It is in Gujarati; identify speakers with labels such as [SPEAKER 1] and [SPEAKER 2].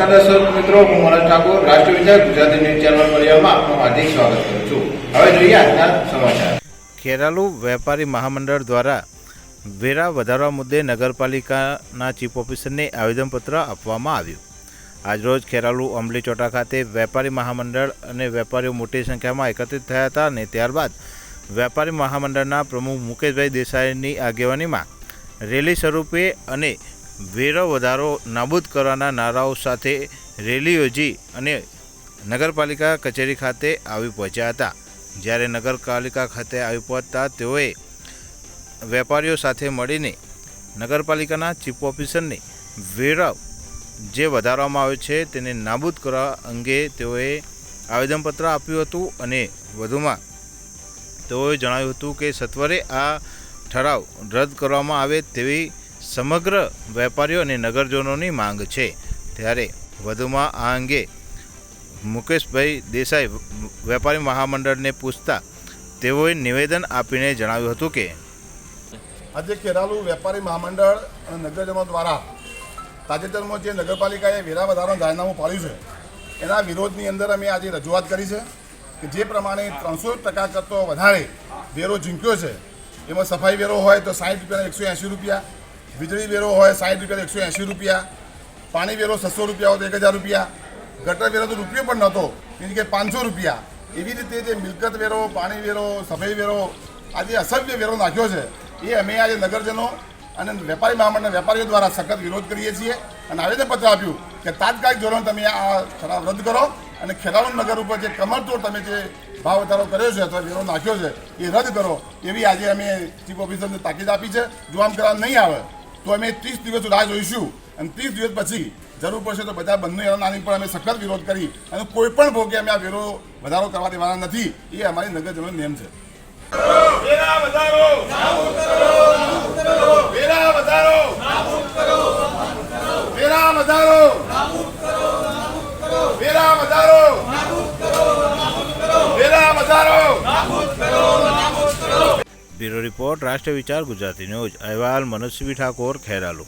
[SPEAKER 1] દર્શક મિત્રો, હું મનોજ ઠાકોર, રાષ્ટ્રીય વિચાર ગુજરાતી ન્યૂઝ ચેનલ પરિવારમાં આપનું હાર્દિક સ્વાગત કરું છું. હવે જોઈએ આજના સમાચાર.
[SPEAKER 2] ખેરાલુ વેપારી મહામંડળ દ્વારા વેરા વધારવા મુદ્દે નગરપાલિકાના ચીફ ઓફિસરને આવેદનપત્ર આપવામાં આવ્યું. આજરોજ ખેરાલુ અમલી ચોટા ખાતે વેપારી મહામંડળ અને વેપારીઓ મોટી સંખ્યામાં એકત્રિત થયા હતા અને ત્યારબાદ વેપારી મહામંડળના પ્રમુખ મુકેશભાઈ દેસાઈની આગેવાનીમાં રેલી સ્વરૂપે અને વેરો વધારો નાબૂદ કરવાના નારાઓ સાથે રેલી યોજી અને નગરપાલિકા કચેરી ખાતે આવી પહોંચ્યા હતા. જ્યારે નગરપાલિકા ખાતે આવી પહોંચતા તેઓએ વેપારીઓ સાથે મળીને નગરપાલિકાના ચીફ ઓફિસરને વેરા જે વધારવામાં આવે છે તેને નાબૂદ કરવા અંગે તેઓએ આવેદનપત્ર આપ્યું હતું અને વધુમાં તેઓએ જણાવ્યું હતું કે સત્વરે આ ઠરાવ રદ કરવામાં આવે તેવી સમગ્ર વેપારીઓ અને નગરજનોની માંગ છે. ત્યારે વધુમાં આ અંગે મુકેશભાઈ દેસાઈ વેપારી મહામંડળને પૂછતા તેઓએ નિવેદન આપીને જણાવ્યું હતું કે,
[SPEAKER 3] આજે ખેરાલુ વેપારી મહામંડળ અને નગરજનો દ્વારા તાજેતરમાં જે નગરપાલિકાએ વેરા વધારાનું જાહેરનામું પાડ્યું છે, એના વિરોધની અંદર અમે આજે રજૂઆત કરી છે કે જે પ્રમાણે ત્રણસો ટકા કરતો વધારે વેરો ઝીંક્યો છે, એમાં સફાઈ વેરો હોય તો સાઠ રૂપિયાના એકસો એંશી રૂપિયા વીજળી વેરો હોય સાઠ રૂપિયા એકસો એંશી રૂપિયા. પાણી વેરો છસો રૂપિયા હોય તો એક હજાર રૂપિયા. ગટર વેરો તો રૂપિયો પણ નહોતો. એની કે પાંચસો રૂપિયા. એવી રીતે જે મિલકત વેરો, પાણી વેરો, સફાઈ વેરો આજે અસભ્ય વેરો નાખ્યો છે, એ અમે આજે નગરજનો અને વેપારી મહામંડળના વેપારીઓ દ્વારા સખત વિરોધ કરીએ છીએ અને આવેદનપત્ર આપ્યું કે તાત્કાલિક ધોરણ તમે આ ઠરાવ રદ કરો અને ખેરાલુ નગર ઉપર જે કમરતોડ તમે જે ભાવ વધારો કર્યો છે, અથવા વેરો નાખ્યો છે, એ રદ કરો. એવી આજે અમે ચીફ ઓફિસરને તાકીદ આપી છે. જો આમ કરવા નહીં આવે તો અમે ત્રીસ દિવસ રાહ જોઈશું. અને ત્રીસ દિવસ પછી જરૂર પડશે તો બધા બંને નાની પર અમે સખત વિરોધ કરી અને કોઈ પણ ભોગે અમે આ વેરો વધારો કરવા દેવાના નથી. એ અમારી નગરજનોનો નિયમ છે
[SPEAKER 4] વેરા વધારો વેરા વધારો
[SPEAKER 3] વેરા વધારો
[SPEAKER 4] વેરા વધારો વેરા વધારો
[SPEAKER 2] બ્યુરો રિપોર્ટ રાષ્ટ્રીય વિચાર ગુજરાતી ન્યૂઝ. અહેવાલ મનોજસિંહ ઠાકોર ખેરાલુ.